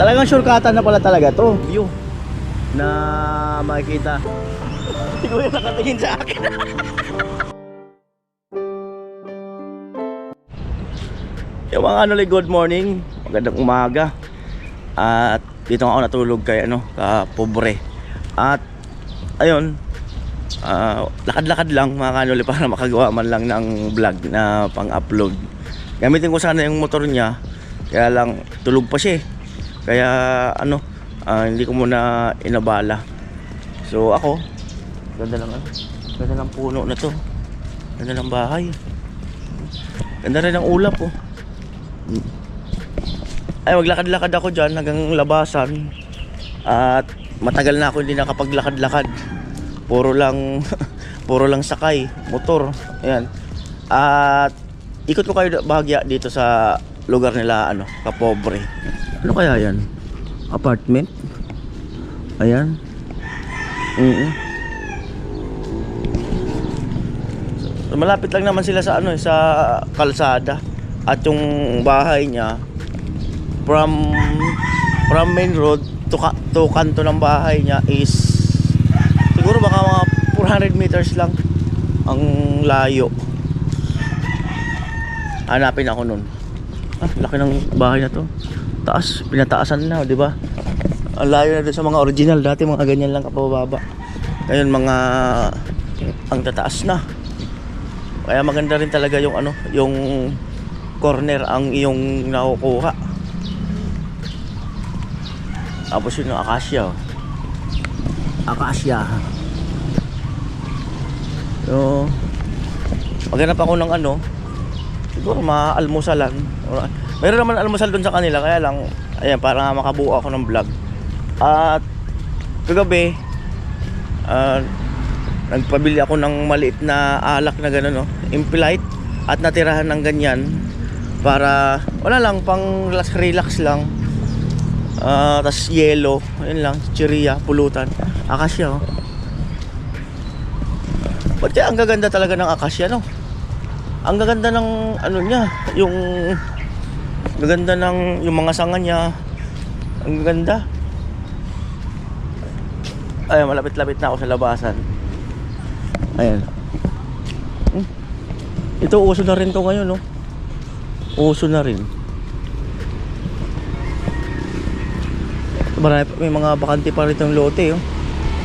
Talagang shortcutan na pala talaga to. View na makikita. Si Kuya nakatingin sa akin. Yung mga ano, like, good morning. Magandang umaga. At dito ako natulog kay ano, ka pobre. At ayun, ah, lakad-lakad lang mga kanuli para makagawa man lang ng vlog na pang-upload. Gamitin ko sana yung motor niya. Kaya lang tulog pa siya. eh. Kaya ano, ah, hindi ko muna inabala. So ako, ganda lang ano, ganda ng puno na to. Ganda ng bahay. Ganda rin ng ulap oh. Ay, maglakad-lakad ako dyan hanggang labasan. At matagal na ako hindi nakapaglakad-lakad. Puro lang, puro lang sakay, motor. Ayan. At ikot ko kayo bahagya dito sa lugar nila, ano, kapobre. Ano kaya yan? Apartment? Ayan. Oo. So, malapit lang naman sila sa ano, eh, sa kalsada. At yung bahay niya from from main road to, to kanto ng bahay niya is siguro baka mga 400 meters lang ang layo. Hanapin ako nun. Ah, laki ng bahay na to. Taas, pinataasan na, di ba? Ang layo na dun sa mga original. Dati mga ganyan lang kapababa. Ngayon mga ang tataas na. Kaya maganda rin talaga yung ano, yung corner ang iyong nakukuha. Tapos yun yung akasya. oh. Akasya. So, maghanap ako ng ano, siguro maalmusalan. Meron naman almusal doon sa kanila, kaya lang, ayan, para nga makabuo ako ng vlog. At, kagabi, ah, nagpabili ako ng maliit na alak na gano'n, no? Impolite at natirahan ng ganyan para wala lang pang relax relax lang Ah, tas yellow ayun lang chiria pulutan akasya oh Ba't ang gaganda talaga ng akasya no ang gaganda ng ano niya yung gaganda ng yung mga sanga niya. Ang gaganda. Ay malapit-lapit na ako sa labasan. Ayan Hmm. ito uso na rin to ngayon no? Uso na rin. Marami, may mga bakante pa rito ng lote oh.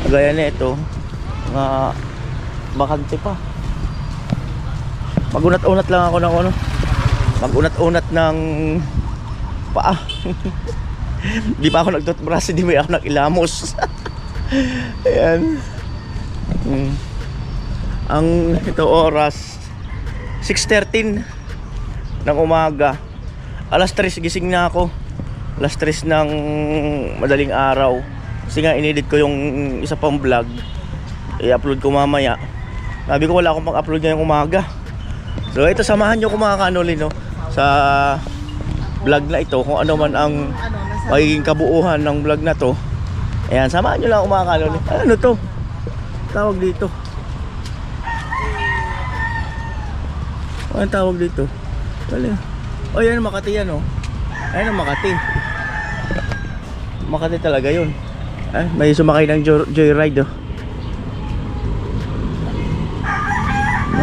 Gaya na ito mga bakante pa. Magunat-unat lang ako ng ano magunat-unat ng paa. Di pa ako nagtutbrush di ba ako nag-ilamos. Ayan. Mm. ang ito oras 6.13 ng umaga. Alas 3 gising na ako. Alas 3 ng madaling araw. Kasi nga inedit ko yung isa pang vlog. I-upload ko mamaya. Sabi ko wala akong pang-upload ngayong umaga. So ito samahan nyo ko mga kanuli no sa vlog na ito kung ano man ang magiging kabuuhan ng vlog na to. Ayan samahan nyo lang kanuli ano to? Tawag dito. Ano tawag dito? Wala. oh yan Makati yan oh. Ayun ang Makati. Makati talaga yun. Ay, may sumakay ng joy- joyride oh.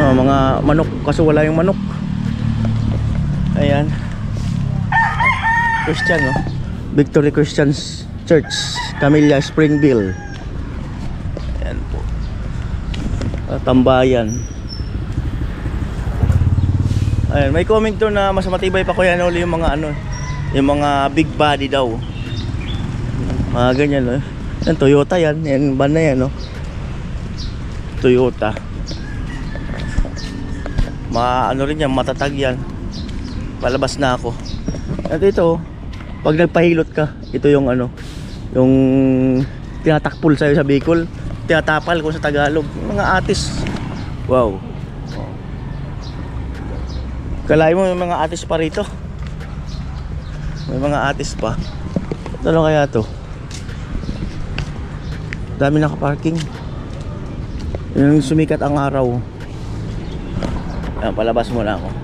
Oh, mga manok. Kaso wala yung manok ayan Christian oh. Victory Christian Church Camilla Springville. Ayan po. Tambayan ayan may comment to na mas matibay pa kuya Noli yung mga ano yung mga big body daw. Mga ganyan no yan Toyota yan. Yan van na yan no Toyota. Ma ano rin yan matatag yan. Palabas na ako. At ito pag nagpahilot ka ito yung ano yung tinatakpol sa'yo sa Bicol. Tinatapal ko sa Tagalog. Mga atis wow. Kalahin mo may mga atis pa rito. May mga atis pa. Ano kaya to. Dami nakaparking. Yung sumikat ang araw. Ayan, palabas mo na ako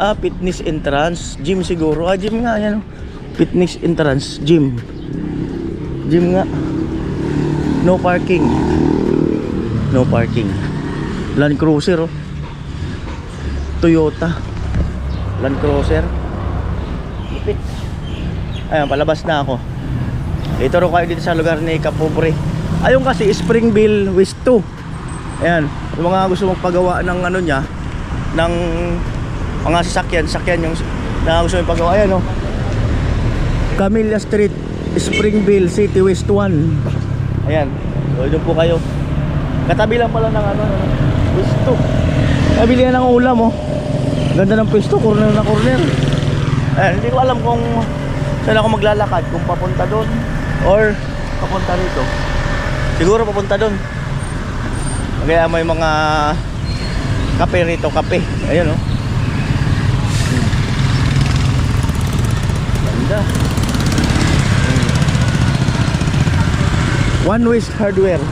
ah fitness entrance gym siguro ah gym nga yan oh. Fitness entrance, gym. Gym nga. No parking. No parking. Land Cruiser oh. Toyota. Land Cruiser. Lupit. Ayan, palabas na ako. Ituro kayo dito sa lugar ni Kapobre. Ayun kasi Springville West 2. Ayan, yung mga gusto magpagawa ng ano niya, ng mga sasakyan, sakyan yung na gusto mong pagawa. Ayan oh. Camilla Street, Springville City West 1. Ayan, so doon po kayo. Katabi lang pala ng ano, West 2. Nabili na ng ulam oh. Ganda ng pwesto, corner na corner. Ayan, hindi ko alam kung saan ako maglalakad, kung papunta doon or papunta rito. Siguro papunta doon. Kaya may mga kape rito, kape. Ayun oh. Ganda. Hmm. One West Hardware.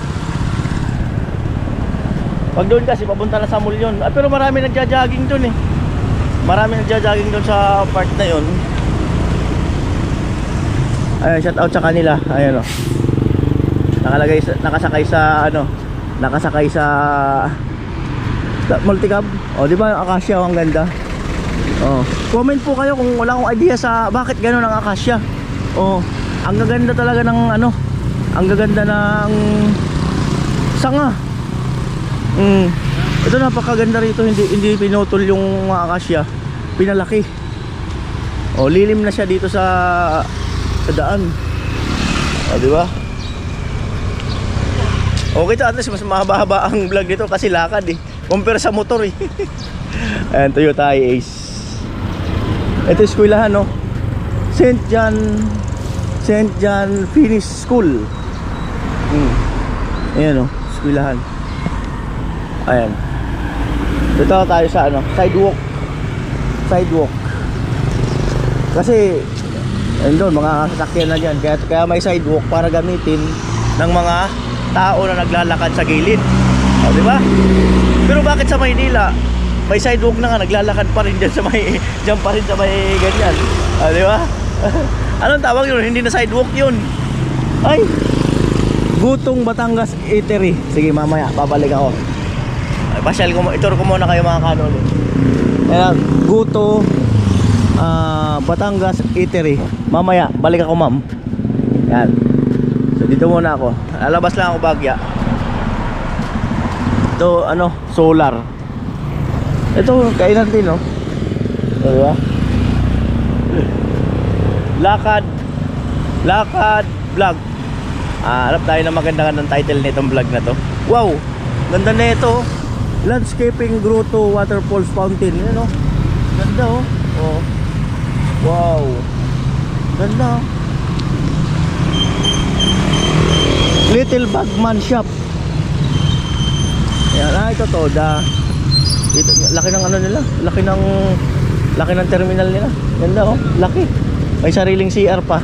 Pag doon kasi papunta na sa mall yun. Ah, pero marami nagja-jogging doon eh. Marami nagja-jogging doon sa part na yun. Ayun, shout out sa kanila. Ayun oh. Nakalagay sa, nakasakay sa ano, nakasakay sa multicab. Oh, di ba Acacia ang ganda? Oh, comment po kayo kung wala akong idea sa bakit gano'n ang Acacia. Oh, ang gaganda talaga ng ano, ang gaganda ng sanga. Mm. Ito napakaganda rito, hindi hindi pinutol yung mga Acacia. Pinalaki. Oh, lilim na siya dito sa sa daan. Oh, di ba? Okay to, at least mas mahaba-haba ang vlog dito kasi lakad eh. Compare sa motor eh. Ayan, Toyota Ace. Ito eskwelahan, no? St. John St. John Finnish School. Hmm. Ayan, no? Eskwelahan. Ayan. Dito tayo sa ano, sidewalk. Sidewalk. Kasi ayun doon, mga sasakyan na dyan. Kaya, kaya may sidewalk para gamitin ng mga tao na naglalakad sa gilid. O, di ba? Pero bakit sa Maynila, may sidewalk na nga, naglalakad pa rin dyan sa may, dyan pa rin sa may ganyan. O, di ba? Anong tawag yun? Hindi na sidewalk yun. Ay! Gutong Batangas Eatery. Sige, mamaya, babalik ako. Ay, pasyal ko, ituro ko muna kayo mga kanolo. Ayan, Guto ah, Batangas Eatery. Mamaya, balik ako ma'am. Yan. So dito muna ako. Lalabas lang ako bagya. Ito ano, solar. Ito kainan din. Oh, di ba? Lakad Lakad vlog. Ah, hanap tayo ng magandang ng title nitong vlog na to. Wow! Ganda na ito. Landscaping Grotto Waterfalls Fountain. Yan oh. Ganda oh. Oh. Wow. Ganda. Little Bagman Shop. Yan, ah, ito to, da. Ito, laki ng ano nila, laki ng laki ng terminal nila. Ganda oh, laki. May sariling CR pa.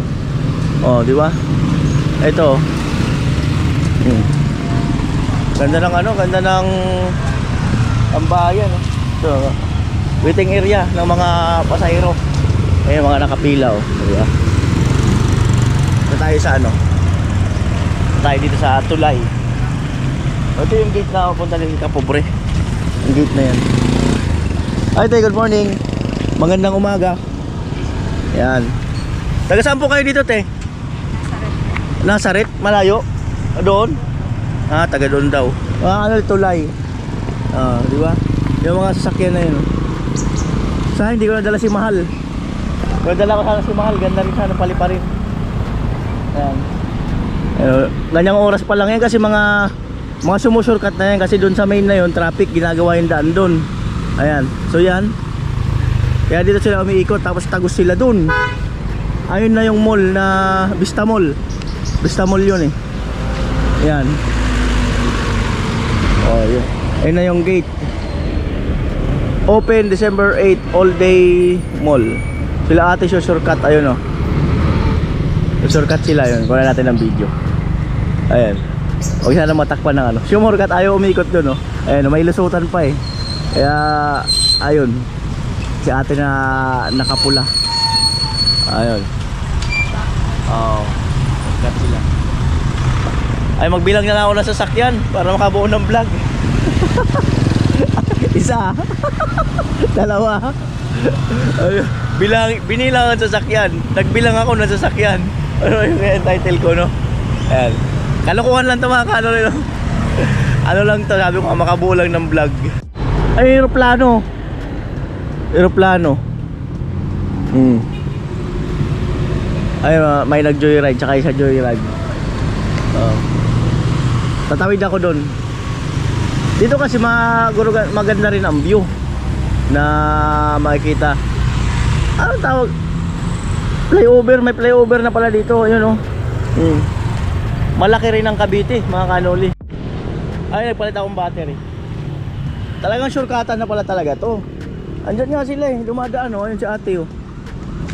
Oh, di ba? Ito. oh. Hmm. Ganda ng ano, ganda ng ambayan oh. Ito, oh. waiting area ng mga pasahero. Ayun, mga nakapila oh, di ba? Ito tayo sa ano? tayo dito sa Tulay. Ito yung gate na pupunta din sa Kapobre. Yung gate na yan. Hi tayo, good morning. Magandang umaga. Yan. Taga saan po kayo dito, te? Nasaret? Malayo? Ah, Doon? Ah, taga doon daw. Ah, ano, Tulay. Ah, di ba? Yung mga sasakyan na yun. Sa hindi ko nadala si Mahal. Kung nadala ko sana si Mahal, ganda rin sana palipa rin. Ayan. Eh, ganyang oras pa lang yan kasi mga mga sumusurkat na yan kasi doon sa main na yon traffic ginagawa yung daan doon ayan. So yan. Kaya dito sila umiikot tapos tagos sila doon ayun na yung mall na Vista Mall. Vista Mall yun eh. Yan oh yun. Ayun na yung gate. Open December 8 all day mall. Sila ate shortcut ayun oh. Shortcut sila yun. Kuha natin ng video. Ayan. Huwag sana matakpan ng ano. Sumurkat ayaw umikot doon, no? Ayan, may lusutan pa eh. Kaya, ayun. Si ate na nakapula. Ayun. Oo. Cut sila. Ay, magbilang na lang ako ng sasakyan para makabuo ng vlog. Isa. Dalawa. Ay, bilang, binilang ang sasakyan. Nagbilang ako ng sasakyan. Ano yung title ko, no? Ayan. Kalokohan lang ito mga kano no? ano lang to, sabi ko makabuo lang ng vlog. Ay, aeroplano. Aeroplano. Hmm. Ay, ma- may nag-joyride, tsaka isa joyride. Oh. Tatawid ako doon. Dito kasi maganda rin ang view na makikita. Ano tawag? Flyover, may flyover na pala dito, ayun oh. Hmm. Malaki rin ang Cavite, mga kanoli. Ay, nagpalit akong battery. Talagang shortcutan na pala talaga to. Andyan nga sila eh, dumadaan oh, ayun si ate oh.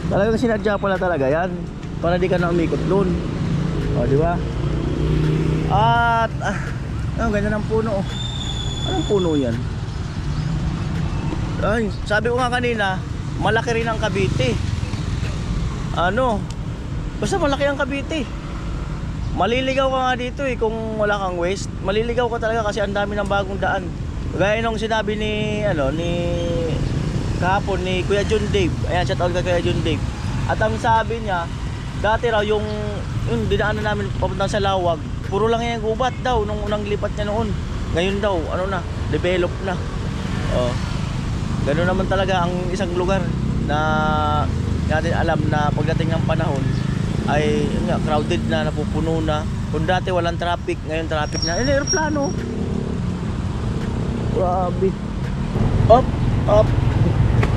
Talagang sinadya pala talaga yan. Para di ka na umikot doon. O, di ba? At, ah, ang ganda ng puno oh. Anong puno yan? Ay, sabi ko nga kanina, malaki rin ang Cavite. Ano? Basta malaki ang Cavite. Maliligaw ka nga dito eh kung wala kang waste. Maliligaw ka talaga kasi ang dami ng bagong daan. Gaya nung sinabi ni ano ni kahapon ni Kuya John Dave. Ayan, shout out kay Kuya John Dave. At ang sabi niya, dati raw yung yung dinaanan namin papunta sa Lawag, puro lang yan gubat daw nung unang lipat niya noon. Ngayon daw, ano na, develop na. Oh. Ganun naman talaga ang isang lugar na natin alam na pagdating ng panahon ay yun nga, crowded na, napupuno na. Kung dati walang traffic, ngayon traffic na. Eh, aeroplano. Grabe. Up, up.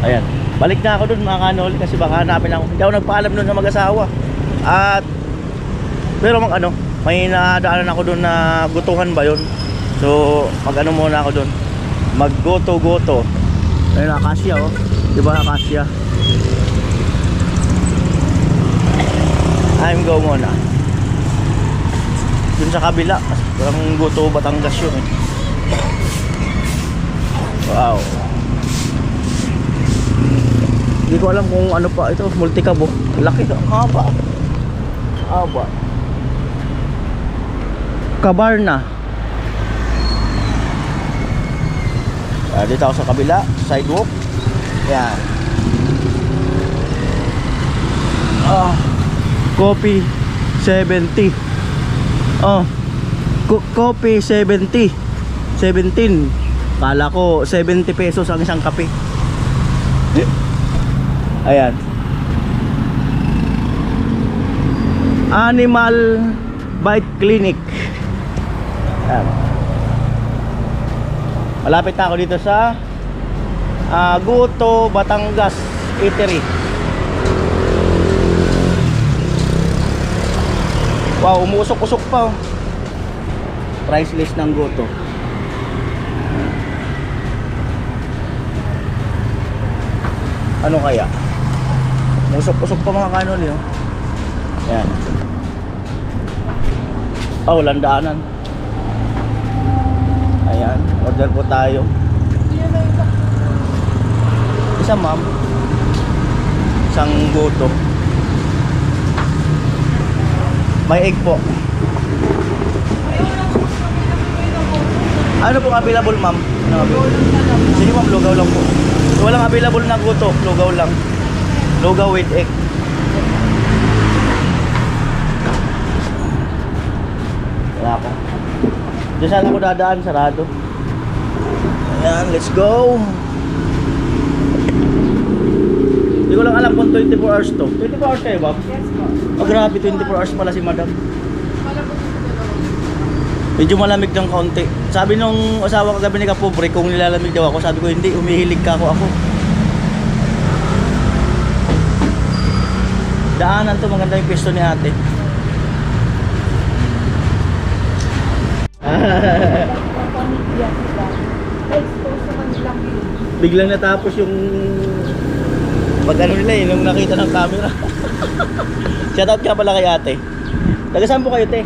Ayan. Balik na ako dun mga kanol kasi baka hanapin ako. Hindi ako nagpaalam dun sa mag-asawa. At pero mag ano, may nadaanan ako dun na gutuhan ba yun? So, mag ano muna ako dun. Mag goto goto. Ayun, akasya oh. Di ba akasya? I'm go muna. Dun sa kabila, parang goto Batangas yun eh. Wow. Hindi ko alam kung ano pa ito, multicab oh. Laki, ang haba. Haba. Kabarna. Ah, dito ako sa kabila, sidewalk. Yan. Ah, coffee 70. Oh. Co- coffee 70. 17. Kala ko 70 pesos ang isang kape. Ayan. Animal Bite Clinic. Ayan. Malapit na ako dito sa ah, Guto, Batangas Eatery. Wow, umuusok-usok pa. oh. Price list ng Guto. Ano kaya? Musok-usok pa mga kanon yun. Yan. Oh, landaanan. Ayan, order po tayo. Isa ma'am. Isang goto. May egg po. Ano pong available ma'am? Ano? Sige ma'am, lugaw lang po. Walang available na goto, lugaw lang. Lugaw with egg. Wala ko. Diyan sana ako dadaan, sarado. Ayan, let's go. Hindi ko lang alam kung 24 hours to. 24 hours kayo, Bob? Yes po. Oh, grabe, 24 hours pala si madam. Medyo malamig ng kaunti. Sabi nung asawa ko gabi ni Kapobre, kung nilalamig daw ako, sabi ko hindi, umihilig ka ako ako. Daanan to, maganda yung pwesto ni ate. Biglang natapos yung pag ano nila eh, nung nakita ng camera. Shoutout ka pala kay ate. Taga saan po kayo te?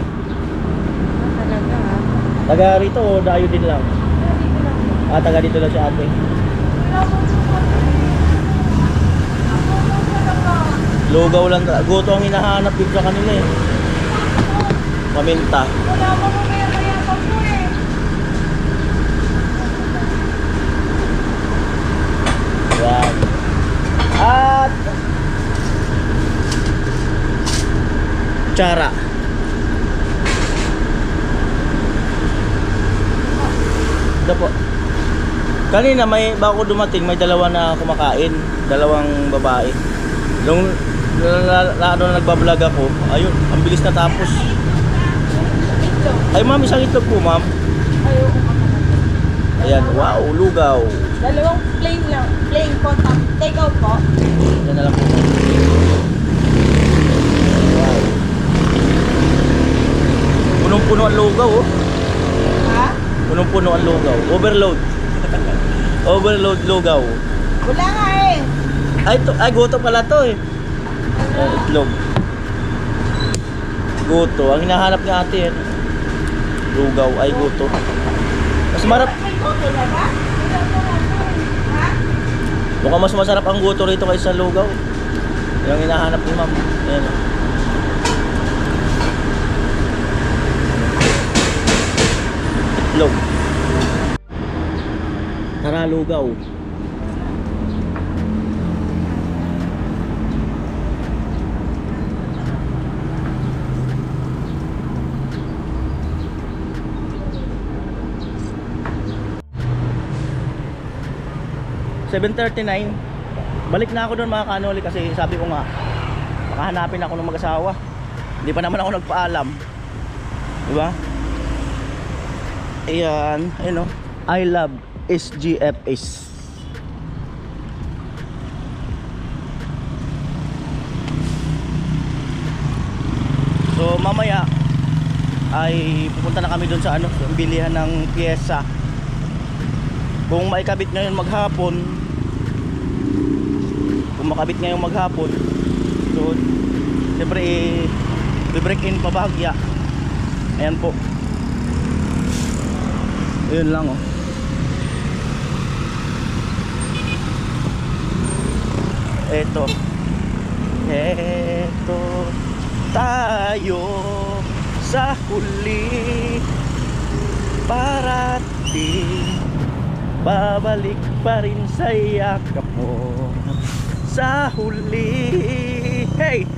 Talaga ha. Taga rito o dayo din lang? Ah, taga dito lang si ate. Lugaw lang. Goto ang hinahanap dito kanila eh. Paminta. Wala mo maya maya pa po eh. Yan. At Tsara. Ito po. Kanina may bago dumating, may dalawa na kumakain, dalawang babae. Nung ano, nagbablog ako, ayun, ang bilis na tapos. Ay ma'am, isang itlog po ma'am. Ayan, wow, lugaw. Dalawang plain lang. Plain po. Take out po. Yan na lang po. ma'am. Wow. Punong-puno ang lugaw, oh. Ha? Punong-puno ang lugaw. Overload. Overload lugaw. Wala nga eh. Ay, to, ay goto pala to eh. Ay, itlog. Goto. Ang hinahanap ni ate yan. Lugaw ay goto. Mas marap. Eh. Mukhang mas masarap ang goto rito kaysa lugaw. Yung hinahanap ni ma'am. Ayan. oh. Itlog. Tara lugaw. Seven thirty-nine. Balik na ako doon mga kanoli kasi sabi ko nga makahanapin ako ng mag-asawa. Hindi pa naman ako nagpaalam. Di ba? Ayan, ayun o. I love SGFS. So mamaya ay pupunta na kami doon sa ano, bilihan ng pyesa. Kung maikabit ngayon maghapon, kung makabit ngayong maghapon, so siyempre eh, break in pabahagya. Ayan po. Ayun lang oh. Eto. Eto tayo sa huli. Parating babalik pa rin sa yakap mo. Sa huli. Hey!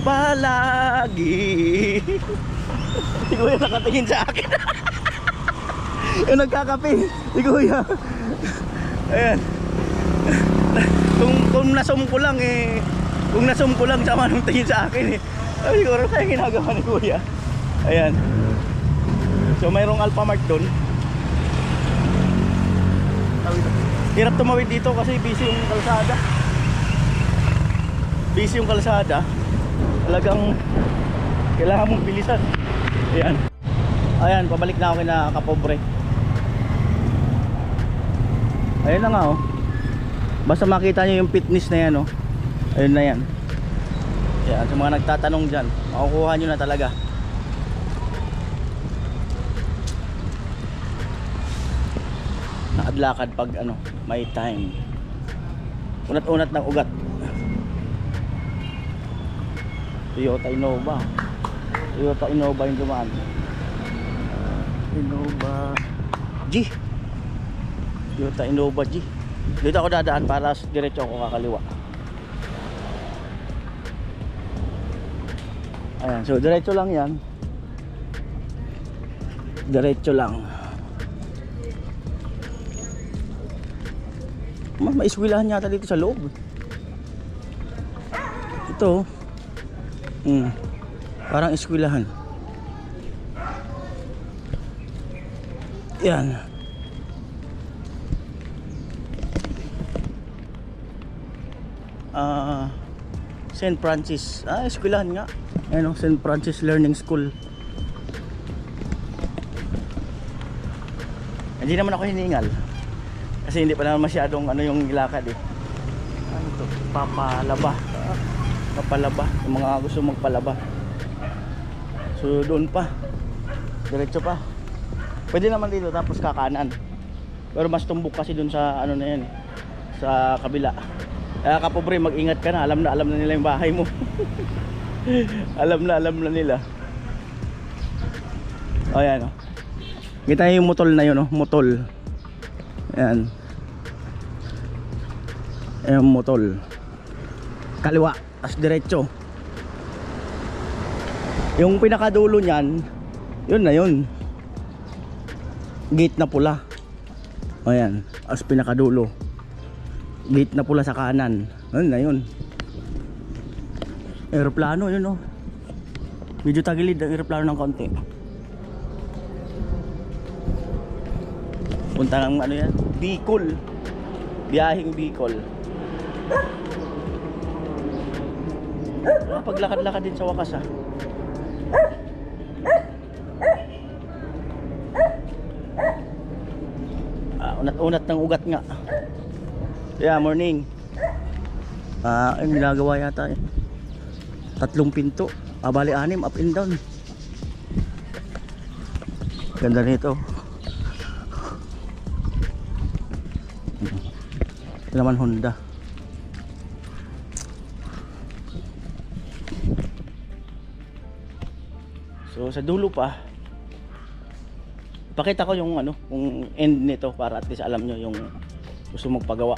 Palagi. Si kuya nakatingin sa akin. Yung nagkakape. Si kuya ayan kung, kung nasum ko lang eh kung nasum ko lang sama nung tingin sa akin eh. Ay siguro kaya ginagawa ni kuya? Ayan. So mayroong alphamart doon hirap tumawid dito kasi busy yung kalsada. Busy yung kalsada. Talagang kailangan mong bilisan. Ayan. Ayan pabalik na ako kina kapobre. Ayan na nga oh basta makita nyo yung fitness na yan oh. Ayun na yan. Yan sa mga nagtatanong dyan makukuha nyo na talaga. Nakadlakad pag ano may time. Unat-unat ng ugat. Toyota Innova. Toyota Innova yung dumaan. Innova. G. Toyota Innova G dito ako dadaan para diretso ako kakaliwa ayan so diretso lang yan diretso lang Ma maiswilahan yata dito sa loob. Ito. Hmm. Parang iswilahan. Yan. Ah, St. Francis. Ah, eskwelahan nga. Ayan oh, St. Francis Learning School. Hindi naman ako hiningal. Kasi hindi pa naman masyadong ano yung ilakad eh. Ano to? Papalaba. Papalaba. Yung mga gusto magpalaba. So doon pa. Diretso pa. Pwede naman dito tapos kakanan. Pero mas tumbok kasi doon sa ano na yan eh. Sa kabila. Kaya kapobre, mag-ingat ka na. Alam na, alam na nila yung bahay mo. alam na, alam na nila. O yan o. Kita niyo yung motol na yun o, motol. Ayan. Ayan yung motol. Kaliwa, as diretso. Yung pinakadulo niyan, yun na yun. Gate na pula. O yan, as pinakadulo. Gate na pula sa kanan. Yun na yun. Aeroplano yun o. Medyo tagilid ang aeroplano ng konti. Punta ng ano yan? Bicol. Biyahing Bicol. Ah, paglakad-lakad din sa wakas ah. Ah, unat-unat ng ugat nga. Yeah, morning. Ah, ay ginagawa yata eh. Tatlong pinto. Ah, bali anim, up and down. Ganda nito. Ito Honda. So sa dulo pa Pakita ko yung ano, yung end nito para at least alam nyo yung gusto magpagawa.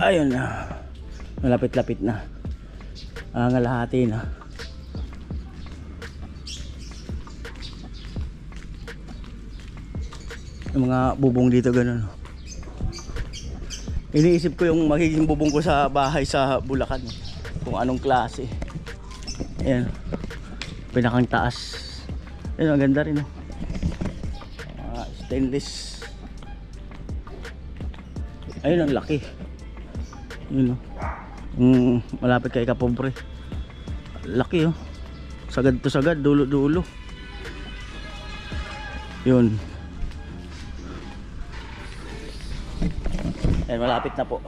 Ayun na. Malapit-lapit na. Ang alahati na. Yung mga bubong dito ganun. Iniisip ko yung magiging bubong ko sa bahay sa Bulacan. Kung anong klase. Ayan. Pinakang taas. Ayan, ang ganda rin. Oh. Ah, stainless. Ayun, ang laki. Yun oh. Mm, malapit kay Kapobre. Laki oh. Sagad to sagad, dulo-dulo. Yun. Ayan, malapit na po.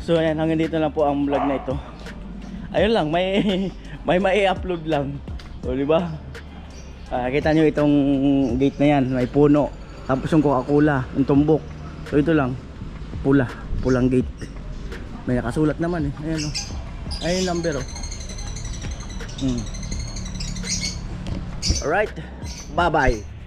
So ayan, hanggang dito lang po ang vlog na ito. Ayun lang, may may mai-upload lang. O di ba? Ah, kita nyo itong gate na yan, may puno. Tapos yung Coca-Cola, yung tumbok. So ito lang, pula, pulang gate. May nakasulat naman eh. Ayan o. Ayan yung number o. Hmm. Alright, bye-bye.